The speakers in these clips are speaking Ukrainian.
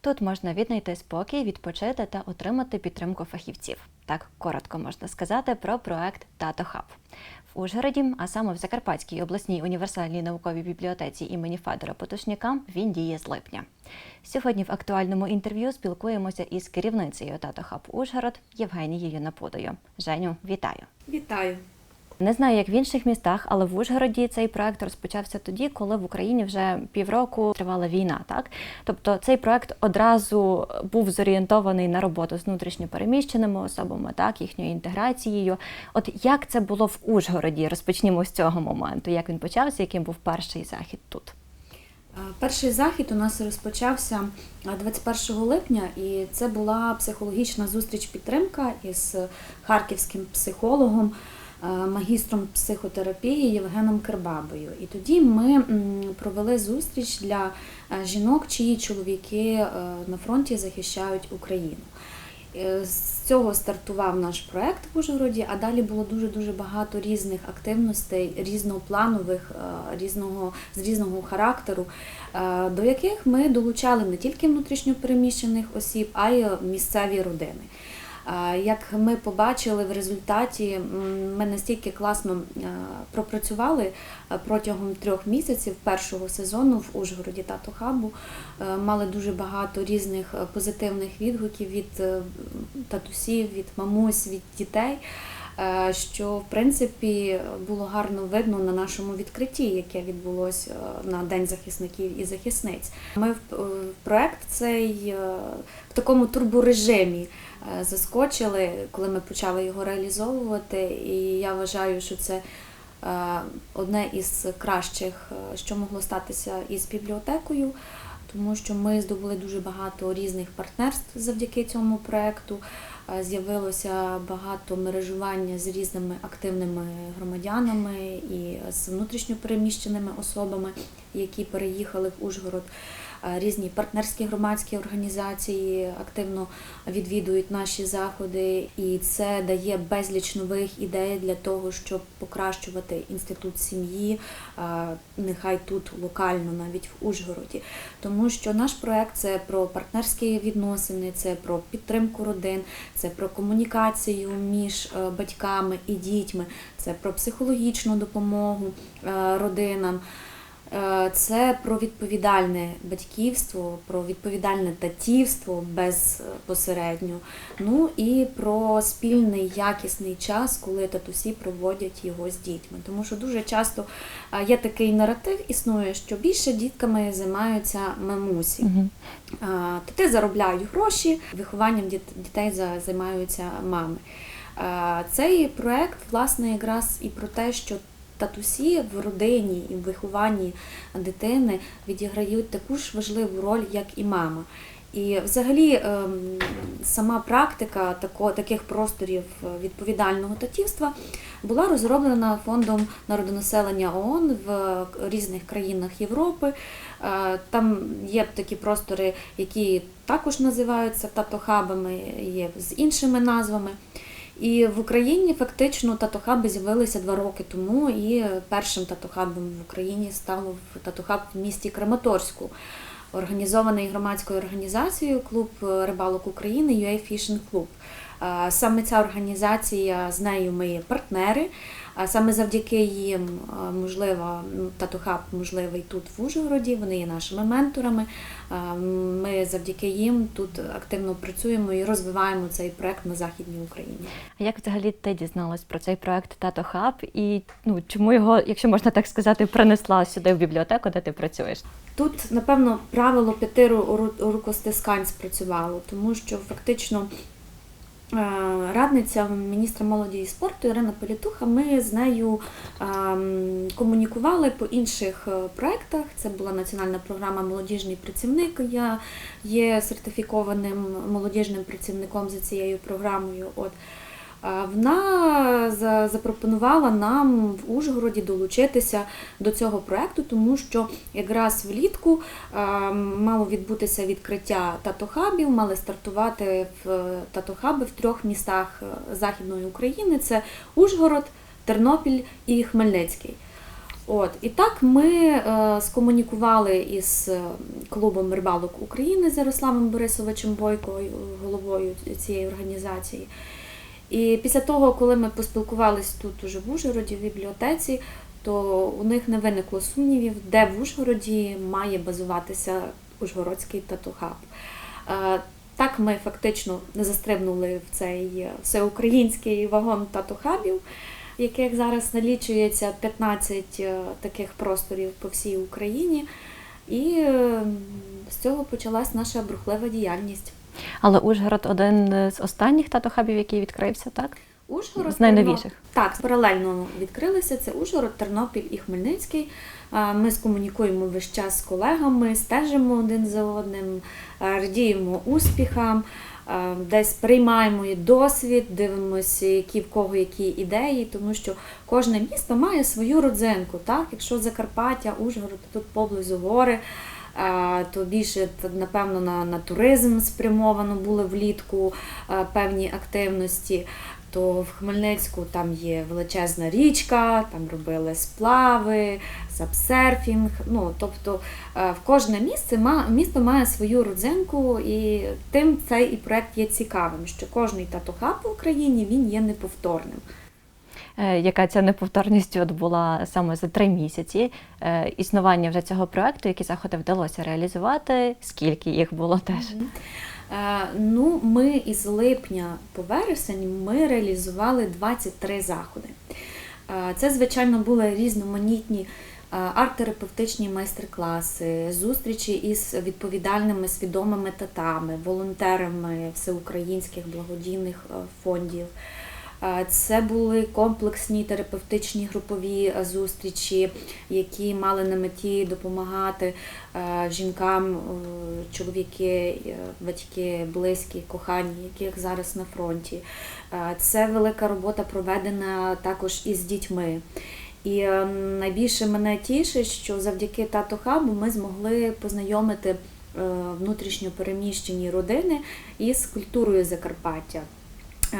Тут можна віднайти спокій, відпочити та отримати підтримку фахівців. Так коротко можна сказати про проект Тато Хаб. В Ужгороді, а саме в Закарпатській обласній універсальній науковій бібліотеці імені Федора Потушняка, він діє з липня. Сьогодні в актуальному інтерв'ю спілкуємося із керівницею Тато Хаб Ужгород Євгенією Напудою. Женю, вітаю! Вітаю. Не знаю, як в інших містах, але в Ужгороді цей проект розпочався тоді, коли в Україні вже півроку тривала війна. Так, тобто цей проект одразу був зорієнтований на роботу з внутрішньопереміщеними особами, так їхньою інтеграцією. От як це було в Ужгороді? Розпочнімо з цього моменту. Як він почався, яким був перший захід тут? Е, Перший захід у нас розпочався е, 21 липня, і це була психологічна зустріч підтримка із харківським психологом, е, магістром психотерапії Євгеном Кербабою. І тоді ми провели зустріч для е, жінок, чиї чоловіки е, на фронті захищають Україну. Е, З цього стартував наш проект в Ужгороді, а далі було дуже дуже багато різних активностей, різнопланових, е, різного з різного характеру, е, до яких ми долучали не тільки внутрішньопереміщених осіб, а й місцеві родини. Як ми побачили в результаті, ми настільки класно е, пропрацювали е, протягом трьох місяців першого сезону в Ужгороді тату Хабу. Е, Мали дуже багато різних позитивних відгуків від татусів, від мамусь, від дітей. е, Що в принципі було гарно видно на нашому відкритті, яке відбулося на День захисників і захисниць. Ми в в проект цей е, в такому турборежимі е, заскочили, коли ми почали його реалізовувати. І я вважаю, що це е, одне із кращих, е, що могло статися із бібліотекою, тому що ми здобули дуже багато різних партнерств завдяки цьому проекту. Е, З'явилося багато мережування з різними активними громадянами і з внутрішньопереміщеними особами, які переїхали в Ужгород. Різні партнерські громадські організації активно відвідують наші заходи, і це дає безліч нових ідей для того, щоб покращувати інститут сім'ї, нехай тут локально, навіть в Ужгороді. Тому що наш проект це про партнерські відносини, це про підтримку родин, це про комунікацію між е, батьками і дітьми, це про психологічну допомогу е, родинам. Е, Це про відповідальне батьківство, про відповідальне татівство безпосередньо. Ну і про спільний якісний час, коли татусі проводять його з дітьми. Тому що дуже часто е, є такий наратив, існує, що більше дітками займаються мамусі. Угу. Тати заробляють гроші, вихованням дітей за- займаються мами. Цей проект, власне, якраз і про те, що татусі в родині і в вихованні дитини відіграють таку ж важливу роль, як і мама. І взагалі ем, сама практика таких просторів е, відповідального татівства була розроблена фондом народонаселення ООН в різних країнах Європи. Е, Там є такі простори, які також називаються татохабами, є з іншими назвами. І в Україні фактично татухаби з'явилися два роки тому, і першим татухабом в Україні став татохаб в місті Краматорську, організований громадською організацією Клуб рибалок України UA Fishing Club. Саме ця організація, з нею ми партнери. А саме завдяки їм можливо ну, татухаб можливий тут в Ужгороді. Вони є нашими менторами. Ми завдяки їм тут активно працюємо і розвиваємо цей проект на західній Україні. А як взагалі ти дізналась про цей проект Тато Хаб і ну чому його, якщо можна так сказати, принесла сюди в бібліотеку, де ти працюєш? Тут, напевно, правило п'яти ру- ру- рукостискань спрацювало, тому що фактично радниця міністра молоді і спорту Ірина Політуха, ми з нею ем, комунікували по інших е, проєктах. Це була національна програма Молодіжний працівник. Я є сертифікованим молодіжним працівником за цією програмою. От. Вона запропонувала нам в Ужгороді долучитися до цього проекту, тому що якраз влітку мало відбутися відкриття татохабів, мали стартувати в татохаби в трьох містах е, Західної України: це Ужгород, Тернопіль і Хмельницький. От і так ми е, скомунікували із е, клубом рибалок України з Ярославом Борисовичем Бойко, головою цієї організації. І після того, коли ми поспілкувалися тут уже в Ужгороді, в бібліотеці, то у них не виникло сумнівів, де в Ужгороді має базуватися Ужгородський татухаб. Е, Так ми фактично не застрибнули в цей всеукраїнський вагон татухабів, яких зараз налічується 15 е, таких просторів по всій Україні. І е, з цього почалась наша бурхлива діяльність. Але Ужгород один з останніх татохабів, який відкрився, так? Ужгород З найновіших. Терно- Так, паралельно відкрилися. Це Ужгород, Тернопіль і Хмельницький. Ми скомунікуємо весь час з колегами, стежимо один за одним, радіємо успіхам, десь приймаємо і досвід, дивимося, які в кого які ідеї, тому що кожне місто має свою родзинку. Так? Якщо Закарпаття, Ужгород, то тут поблизу гори. То більше напевно на, на туризм спрямовано були влітку певні активності то в Хмельницьку там є величезна річка, там робили сплави, сапсерфінг. Ну, тобто е, в кожне місце місто має свою родзинку, і тим цей і проект є цікавим, що кожний татухаб в Україні він є неповторним. Е, Яка ця неповторність от була саме за три місяці е, існування вже цього проекту, які заходи вдалося реалізувати, скільки їх було теж? Е, Ну, ми із липня по вересень ми реалізували 23 заходи. Це, звичайно, були різноманітні арт-терапевтичні майстер-класи, зустрічі із відповідальними свідомими татами, волонтерами всеукраїнських благодійних фондів. Це були комплексні терапевтичні групові е, зустрічі, які мали на меті допомагати е, жінкам, е, чоловіки, батьки, близькі, кохані, яких зараз на фронті. Це велика робота проведена також із дітьми. І найбільше мене тішить, що завдяки Тато Хабу ми змогли познайомити внутрішньо переміщені родини із культурою Закарпаття,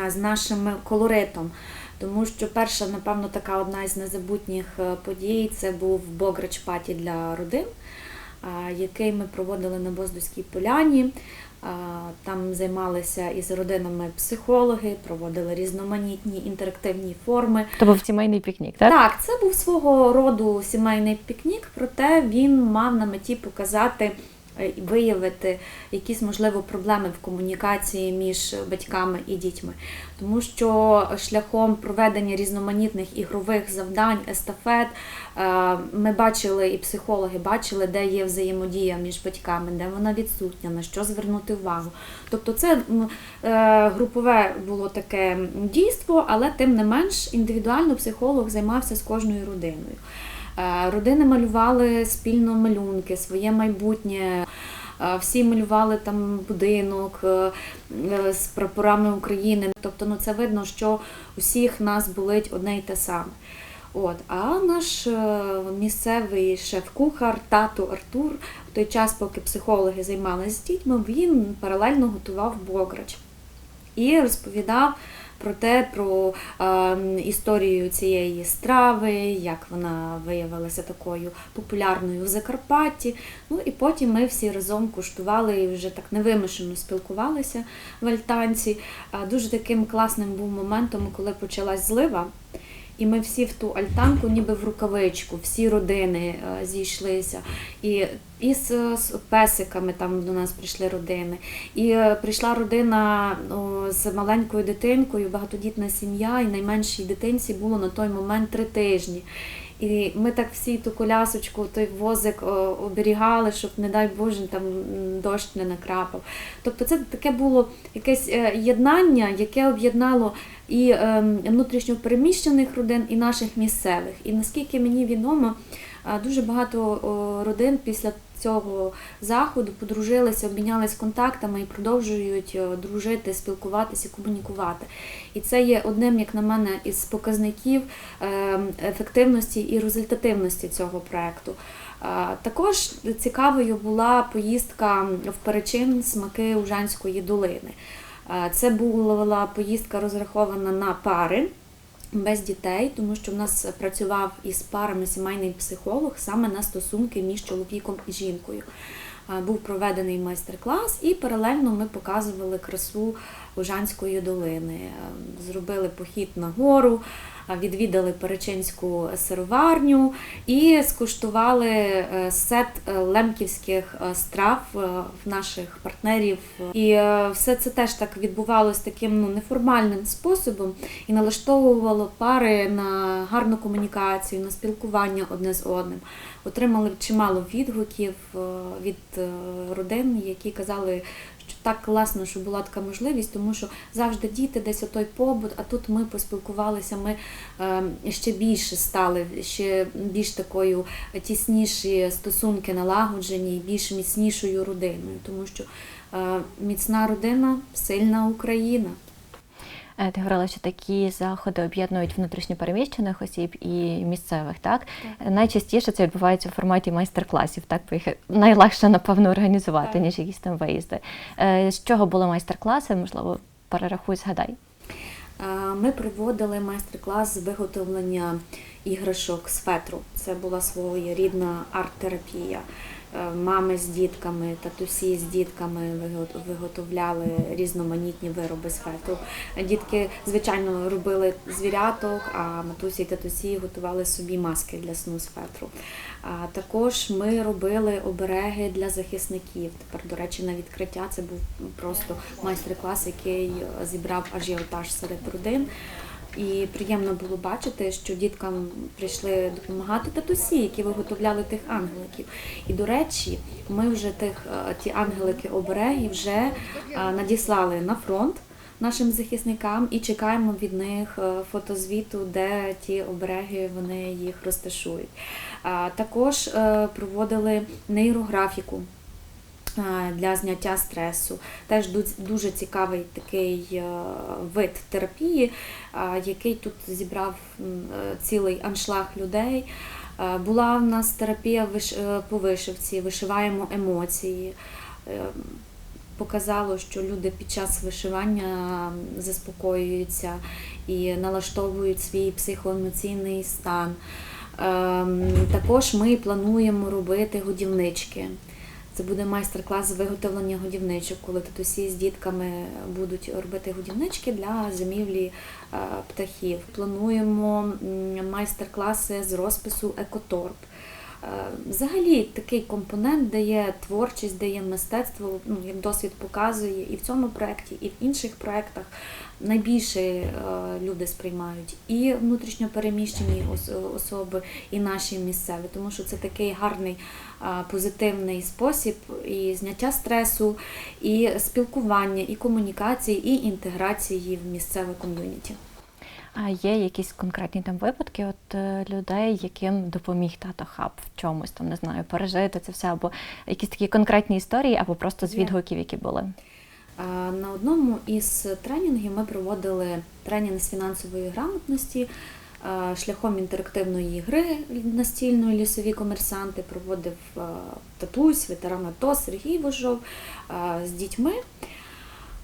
з нашим колоритом. Тому що перша, напевно, така одна із незабутніх е, подій це був Бограч паті для родин, е, який ми проводили на Боздуській поляні. Е, Там займалися із родинами психологи, проводили різноманітні інтерактивні форми. То був сімейний пікнік, так? Так, це був свого роду сімейний пікнік, проте він мав на меті показати е, виявити якісь можливо проблеми в комунікації між батьками і дітьми. Тому що шляхом проведення різноманітних ігрових завдань, естафет, е, ми бачили, і психологи бачили, де є взаємодія між батьками, де вона відсутня, на що звернути увагу. Тобто це е, групове було таке дійство, але тим не менш індивідуально психолог займався з кожною родиною. Е, Родини малювали спільно малюнки, своє майбутнє. Всі малювали там будинок е, е, з прапорами України. Тобто, ну це видно, що усіх нас болить одне й те саме. От, а наш е, місцевий шеф-кухар, тато Артур, в той час, поки психологи займалися з дітьми, він паралельно готував бограч і розповідав про те, про е, історію цієї страви, як вона виявилася такою популярною в Закарпатті. Ну і потім ми всі разом куштували і вже так невимушено спілкувалися в Альтанці. Дуже таким класним був моментом, коли почалась злива. І ми всі в ту альтанку, ніби в рукавичку, всі родини е, зійшлися. І, і з, з песиками там до нас прийшли родини. І е, прийшла родина о, з маленькою дитинкою, багатодітна сім'я, і найменшій дитинці було на той момент три тижні. І ми так всі ту колясочку, той возик оберігали, щоб, не дай Боже, там дощ не накрапав. Тобто це таке було якесь е, єднання, яке об'єднало і е, внутрішньо переміщених родин, і наших місцевих. І наскільки мені відомо, дуже багато родин після цього заходу подружилися, обмінялись контактами і продовжують дружити, спілкуватися, комунікувати. І це є одним, як на мене, із показників е, ефективності і результативності цього проекту. Е, Також цікавою була поїздка в перечин смаки Ужанської долини. Це була поїздка розрахована на пари. Без дітей, тому що в нас працював із парами сімейний психолог саме на стосунки між чоловіком і жінкою. Був проведений майстер-клас, і паралельно ми показували красу Лужанської долини. Е, Зробили похід на гору, відвідали Перечинську сироварню і скуштували е, сет е, лемківських е, страв е, в наших партнерів. І е, все це теж так відбувалось таким ну, неформальним способом і налаштовувало пари на гарну комунікацію, на спілкування одне з одним. Отримали чимало відгуків е, від е, родин, які казали, так класно, що була така можливість, тому що завжди діти десь отой побут, а тут ми поспілкувалися, ми е, ще більше стали, ще більш такою тісніші стосунки налагоджені, і більш міцнішою родиною, тому що е, міцна родина, сильна Україна. Е, Ти говорила, що такі заходи об'єднують внутрішньопереміщених осіб і місцевих, так? Е, Найчастіше це відбувається у форматі майстер-класів, так? Бо їх найлегше, напевно, організувати, Так. ніж якісь там виїзди. Е, З чого були майстер-класи? Можливо, перерахуй, згадай. Е, Ми проводили майстер-клас з виготовлення іграшок з фетру. Це була своєрідна арт-терапія. Е, Мами з дітками, татусі з дітками виго- виготовляли різноманітні вироби з фетру. Дітки, звичайно, робили звіряток, а матусі і татусі готували собі маски для сну з фетру. А також ми робили обереги для захисників. Тепер, до речі, на відкриття це був просто майстер-клас, який зібрав ажіотаж серед родин. І приємно було бачити, що діткам прийшли допомагати татусі, які виготовляли тих ангеликів. І до речі, ми вже тих е, ті ангелики обереги вже е, надіслали на фронт нашим захисникам і чекаємо від них е, фотозвіту, де ті обереги вони їх розташують. Також проводили нейрографіку для зняття стресу. Теж дуже цікавий такий е, вид терапії, е, який тут зібрав е, цілий аншлаг людей. Була в нас терапія по вишивці, вишиваємо емоції. Показало, що люди під час вишивання заспокоюються і налаштовують свій психоемоційний стан. Ем, Також ми плануємо робити годівнички. Це буде майстер-клас з виготовлення годівничок, коли татусі з дітками будуть робити годівнички для зимівлі е, птахів. Плануємо майстер-класи з розпису екоторп. Е, Взагалі такий компонент дає творчість, дає мистецтво, ну, як досвід показує і в цьому проєкті, і в інших проєктах найбільше е, люди сприймають і внутрішньопереміщені ос- особи, і наші місцеві, тому що це такий гарний е, позитивний спосіб і зняття стресу, і спілкування, і комунікації, і інтеграції в місцеве ком'юніті. А є якісь конкретні там випадки от е, людей, яким допоміг тато хаб в чомусь там, не знаю, пережити це все, або якісь такі конкретні історії, або просто з відгуків, які були. На одному із тренінгів ми проводили тренінг з фінансової грамотності шляхом інтерактивної гри настільної лісові комерсанти. Проводив татусь, ветеран АТО Сергій Вожов з дітьми.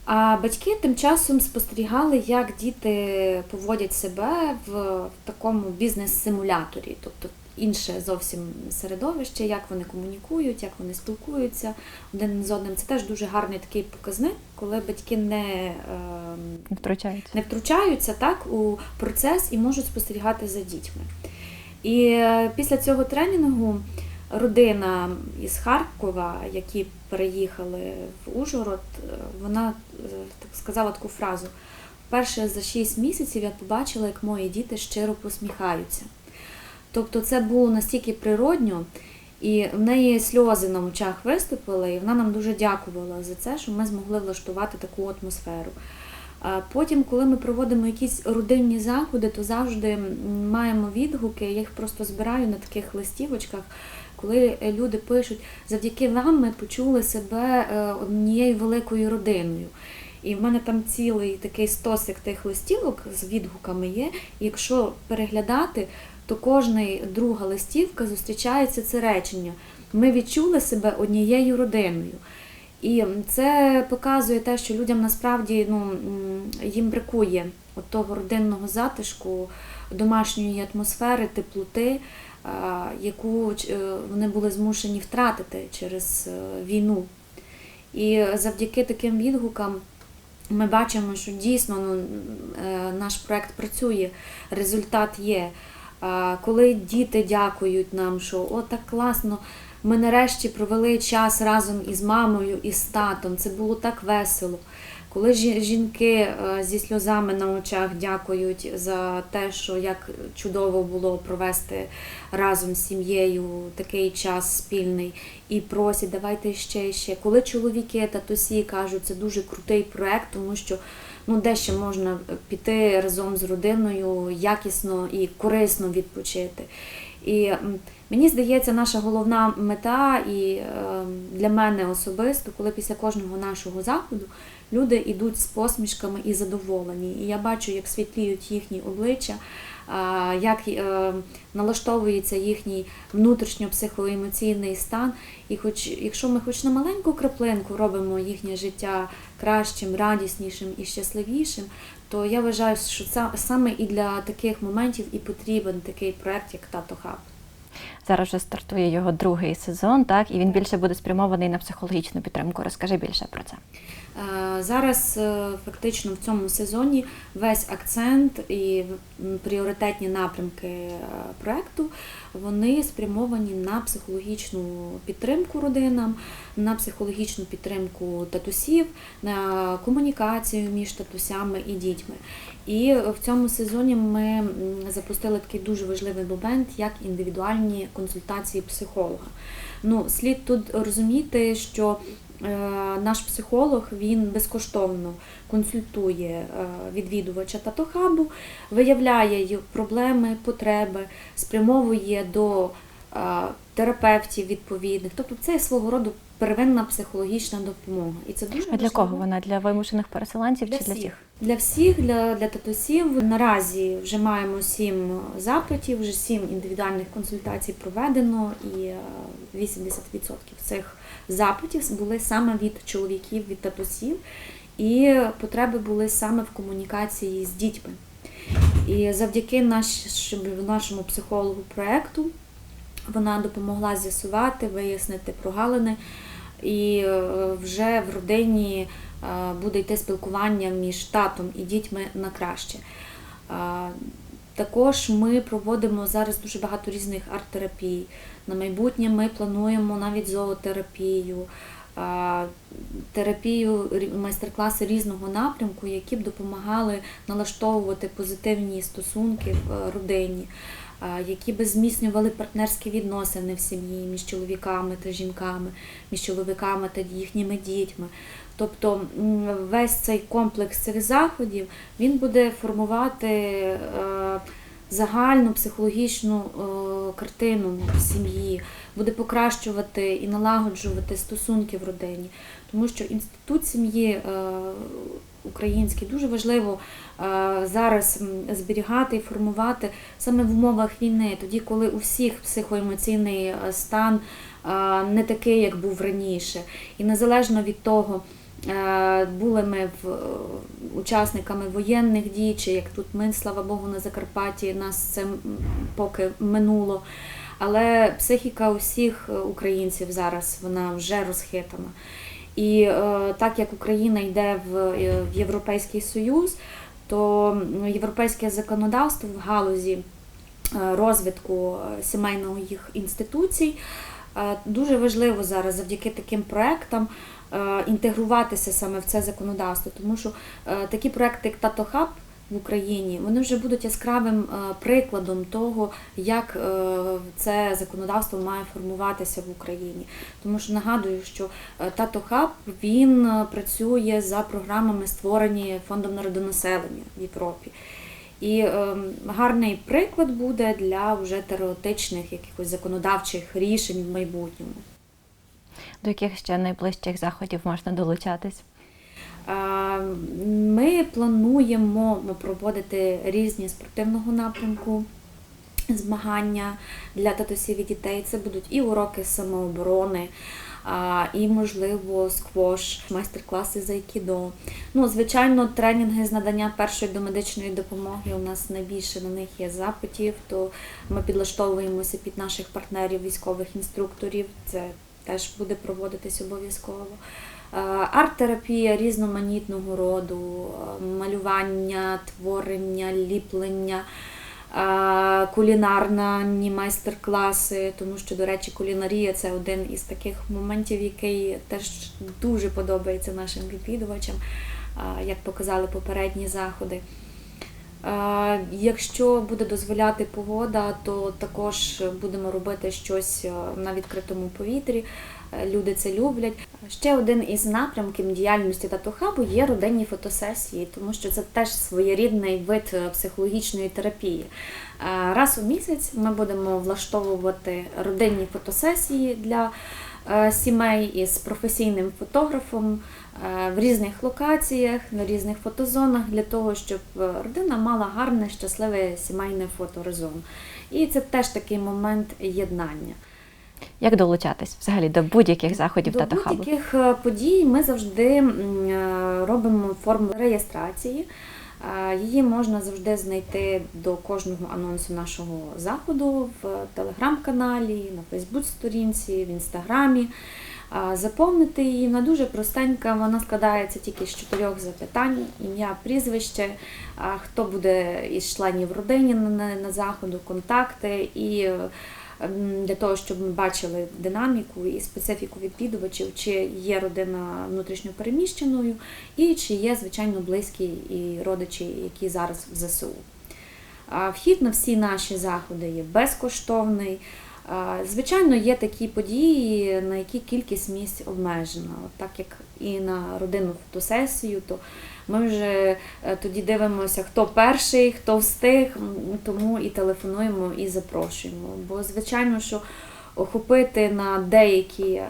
А батьки тим часом спостерігали, як діти поводять себе в такому бізнес-симуляторі, тобто інше зовсім середовище, як вони комунікують, як вони спілкуються один з одним. Це теж дуже гарний такий показник, коли батьки не, ем, Не втручаються. не втручаються так у процес і можуть спостерігати за дітьми. І е, після цього тренінгу родина із Харкова, які переїхали в Ужгород, е, вона е, так сказала таку фразу: вперше за 6 місяців я побачила, як мої діти щиро посміхаються. Тобто це було настільки природньо, і в неї сльози на очах виступили, і вона нам дуже дякувала за це, що ми змогли влаштувати таку атмосферу. Потім, коли ми проводимо якісь родинні заходи, то завжди маємо відгуки, я їх просто збираю на таких листівочках, коли е, люди пишуть, завдяки вам ми почули себе е, однією великою родиною. І в мене там цілий такий стосик тих листівок з відгуками є. Якщо переглядати, то кожна друга листівка зустрічається це речення. Ми відчули себе однією родиною. І це показує те, що людям насправді ну, їм бракує того родинного затишку, домашньої атмосфери, теплоти, яку е, вони були змушені втратити через е, війну. І завдяки таким відгукам ми бачимо, що дійсно ну, е, наш проект працює, результат є. Коли діти дякують нам, що о, так класно, ми нарешті провели час разом із мамою і з татом, це було так весело. Коли жі- жінки е, зі сльозами на очах дякують за те, що як чудово було провести разом з сім'єю такий час спільний, і просять, давайте ще ще. Коли чоловіки татусі кажуть, це дуже крутий проект, тому що ну де ще можна піти разом з родиною якісно і корисно відпочити. І мені здається, наша головна мета і е, для мене особисто, коли після кожного нашого заходу люди йдуть з посмішками і задоволені. І я бачу, як світліють їхні обличчя, як е, налаштовується їхній внутрішньо-психоемоційний стан. І хоч якщо ми хоч на маленьку краплинку робимо їхнє життя кращим, радіснішим і щасливішим, то я вважаю, що саме і для таких моментів і потрібен такий проект, як Тато Хаб. Зараз вже стартує його другий сезон, так і він більше буде спрямований на психологічну підтримку. Розкажи більше про це. Е, Зараз е, фактично в цьому сезоні весь акцент і пріоритетні напрямки е, проекту вони спрямовані на психологічну підтримку родинам, на психологічну підтримку татусів, на комунікацію між татусями і дітьми. І в цьому сезоні ми запустили такий дуже важливий момент, як індивідуальні консультації психолога. Ну, слід тут розуміти, що е, наш психолог він безкоштовно консультує е, відвідувача татохабу, виявляє проблеми, потреби, спрямовує до терапевтів відповідних. Тобто це свого роду первинна психологічна допомога. І це дуже А для важливо. кого вона? Для вимушених переселенців чи для всіх? Для всіх, для, для татусів. Наразі вже маємо сім запитів, вже сім індивідуальних консультацій проведено, і е, 80% цих запитів були саме від чоловіків, від татусів, і потреби були саме в комунікації з дітьми. І завдяки нашому психологу проекту вона допомогла з'ясувати, вияснити прогалини. І е, вже в родині е, буде йти спілкування між татом і дітьми на краще. Е, Також ми проводимо зараз дуже багато різних арт-терапій. На майбутнє ми плануємо навіть зоотерапію, терапію, майстер-класи різного напрямку, які б допомагали налаштовувати позитивні стосунки в родині, які би зміцнювали партнерські відносини в сім'ї між чоловіками та жінками, між чоловіками та їхніми дітьми. Тобто весь цей комплекс цих заходів він буде формувати е, загальну психологічну е, картину сім'ї, буде покращувати і налагоджувати стосунки в родині. Тому що інститут сім'ї е, український дуже важливо е, зараз зберігати і формувати саме в умовах війни, тоді, коли у всіх психоемоційний е, стан е, не такий, як був раніше. І незалежно від того, були ми учасниками воєнних дій, чи як тут ми, слава Богу, на Закарпатті, нас це поки минуло. Але психіка усіх українців зараз вона вже розхитана. І е, так як Україна йде в, е, Європейський Союз, то європейське законодавство в галузі е, розвитку сімейних інституцій дуже важливо зараз завдяки таким проектам інтегруватися саме в це законодавство, тому що такі проекти, як Тато Хаб в Україні, вони вже будуть яскравим е, прикладом того, як е, це законодавство має формуватися в Україні. Тому що нагадую, що е, Тато Хаб він е, працює за програмами, створені фондом народонаселення в Європі. І е, гарний приклад буде для вже теоретичних якихось законодавчих рішень в майбутньому. До яких ще найближчих заходів можна долучатись? Ми плануємо проводити різні спортивного напрямку змагання для татусів і дітей. Це будуть і уроки самооборони, і, можливо, сквош, майстер-класи з айкідо. Ну, звичайно, тренінги з надання першої домедичної допомоги. У нас найбільше на них є запитів, то ми підлаштовуємося під наших партнерів, військових інструкторів. Це теж буде проводитись обов'язково. Е, Арт-терапія різноманітного роду, е, малювання, творення, ліплення, е, кулінарні майстер-класи, тому що, до речі, кулінарія це один із таких моментів, який теж дуже подобається нашим відвідувачам, як показали попередні заходи. Якщо буде дозволяти погода, то також будемо робити щось на відкритому повітрі. Е, Люди це люблять. Ще один із напрямків діяльності татухабу є родинні фотосесії, тому що це теж своєрідний вид е, психологічної терапії. Е, Раз у місяць ми будемо влаштовувати родинні фотосесії для сімей із професійним фотографом в різних локаціях, на різних фотозонах, для того, щоб родина мала гарне, щасливе сімейне фото разом. І це теж такий момент єднання. Як долучатись взагалі до будь-яких заходів До татохабу? будь-яких е, подій ми завжди е, робимо форму реєстрації. Е, Її можна завжди знайти до кожного анонсу нашого заходу в телеграм-каналі, на Фейсбук-сторінці, в інстаграмі. Заповнити її вона дуже простенька, вона складається тільки з чотирьох запитань: ім'я, прізвище, хто буде із членів родини на, заходу, контакти і для того, щоб ми бачили динаміку і специфіку відвідувачів, чи є родина внутрішньопереміщеною, і чи є, звичайно, близькі і родичі, які зараз в ЗСУ. Вхід на всі наші заходи є безкоштовний. Звичайно, є такі події, на які кількість місць обмежена. Так як і на родинну фотосесію, то ми вже е, тоді дивимося, хто перший, хто встиг, тому і телефонуємо і запрошуємо. Бо, звичайно, що охопити на деякі е,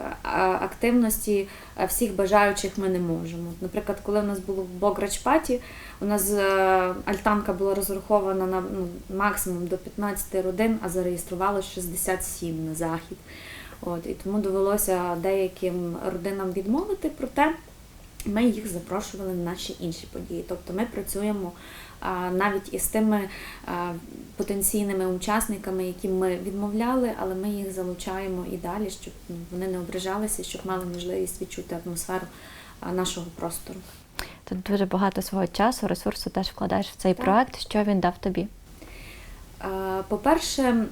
активності е, всіх бажаючих ми не можемо. Наприклад, коли у нас було в Бограч Паті, у нас альтанка була розрахована на ну, максимум до 15 родин, а зареєструвалося 67 на захід. От, і тому довелося деяким родинам відмовити, проте ми їх запрошували на наші інші події. Тобто ми працюємо навіть із тими потенційними учасниками, яким ми відмовляли, але ми їх залучаємо і далі, щоб ну, вони не ображалися, щоб мали можливість відчути атмосферу нашого простору. Тут дуже багато свого часу, ресурсу теж вкладаєш в цей Так. проект. Що він дав тобі? По-перше,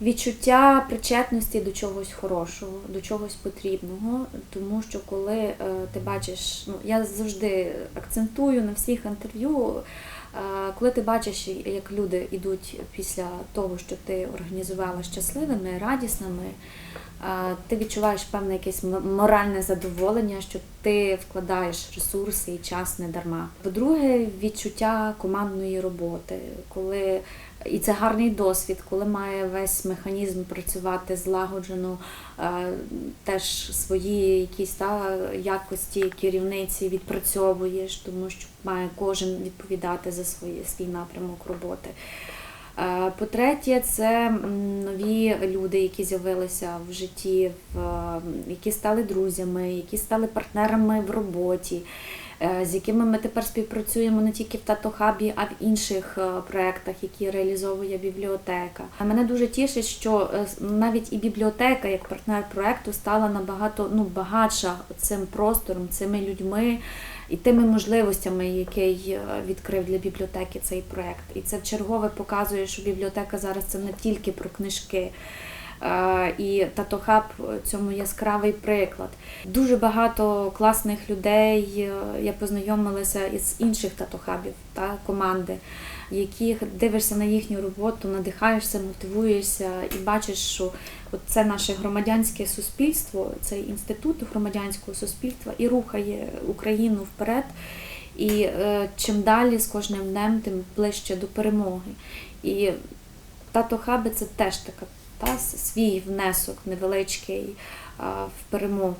відчуття причетності до чогось хорошого, до чогось потрібного, тому що коли е, ти бачиш, ну я завжди акцентую на всіх інтерв'ю, е, коли ти бачиш, як люди йдуть після того, що ти організувала щасливими, радісними, ти відчуваєш певне якесь моральне задоволення, що ти вкладаєш ресурси і час не дарма. По-друге, відчуття командної роботи, коли і це гарний досвід, коли має весь механізм працювати злагоджено, теж свої якісь та, якості керівниці відпрацьовуєш, тому що має кожен відповідати за свої, свій напрямок роботи. Е, По-третє, це нові люди, які з'явилися в житті, які стали друзями, які стали партнерами в роботі, е, з якими ми тепер співпрацюємо не тільки в Татохабі, а в інших е, проєктах, які реалізовує бібліотека. Мене дуже тішить, що навіть і бібліотека, як партнер проєкту, стала набагато ну, багатша цим простором, цими людьми і тими можливостями, які е, відкрив для бібліотеки цей проєкт. І це вчергове показує, що бібліотека зараз це не тільки про книжки. І Татохаб цьому яскравий приклад. Дуже багато класних людей. е, Я познайомилася із інших татохабів та команди, яких дивишся на їхню роботу, надихаєшся, мотивуєшся і бачиш, що от це наше громадянське суспільство, цей інститут громадянського суспільства і рухає Україну вперед. І е, чим далі з кожним днем, тим ближче до перемоги. І тато хаби це теж така та свій внесок невеличкий а, в перемогу,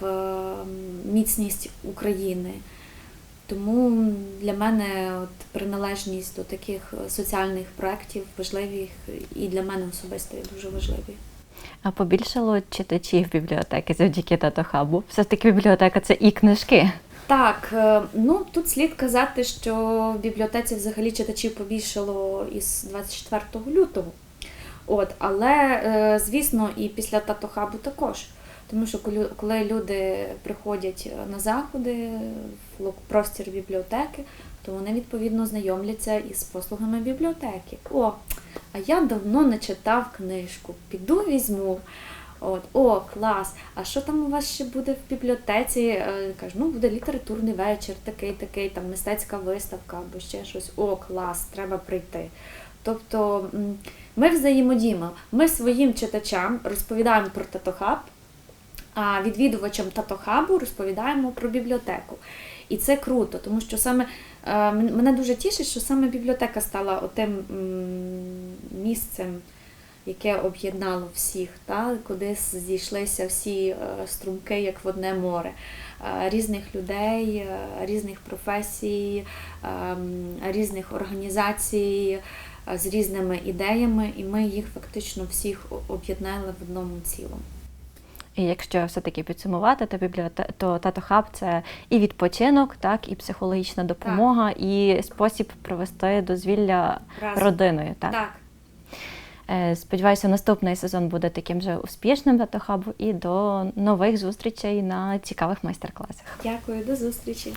в ем, міцність України. Тому для мене от приналежність до таких е, соціальних проєктів важливих і для мене особисто є дуже важливі. А побільшало читачів бібліотеки завдяки татохабу. Все ж таки бібліотека це і книжки. Так, е, ну тут слід казати, що в бібліотеці взагалі читачів побільшало із 24 лютого. От, але, е, звісно, і після татохабу також. Тому що коли- люди приходять е, на заходи в простір бібліотеки, то вони відповідно знайомляться із послугами бібліотеки. О, а я давно не читав книжку. Піду візьму. От, о, клас! А що там у вас ще буде в бібліотеці? Е, Кажу, ну буде літературний вечір, такий, такий, там мистецька виставка або ще щось. О, клас, треба прийти. Тобто ми взаємодіємо. Ми своїм читачам розповідаємо про Татохаб, відвідувачам Татохабу розповідаємо про бібліотеку. І це круто, тому що саме е, мене дуже тішить, що саме бібліотека стала отим м, місцем, яке об'єднало всіх, та, куди зійшлися всі е, струмки, як в одне море, е, різних людей, різних професій, різних організацій з різними ідеями, і ми їх фактично всіх об'єднали в одному цілому. І якщо все-таки підсумувати, то бібліоте... то татохаб це і відпочинок, так, і психологічна допомога, і спосіб провести дозвілля Разом. родиною. Так. Так. Е, Сподіваюся, наступний сезон буде таким же успішним татохабу і до нових зустрічей на цікавих майстер-класах. Дякую, до зустрічі.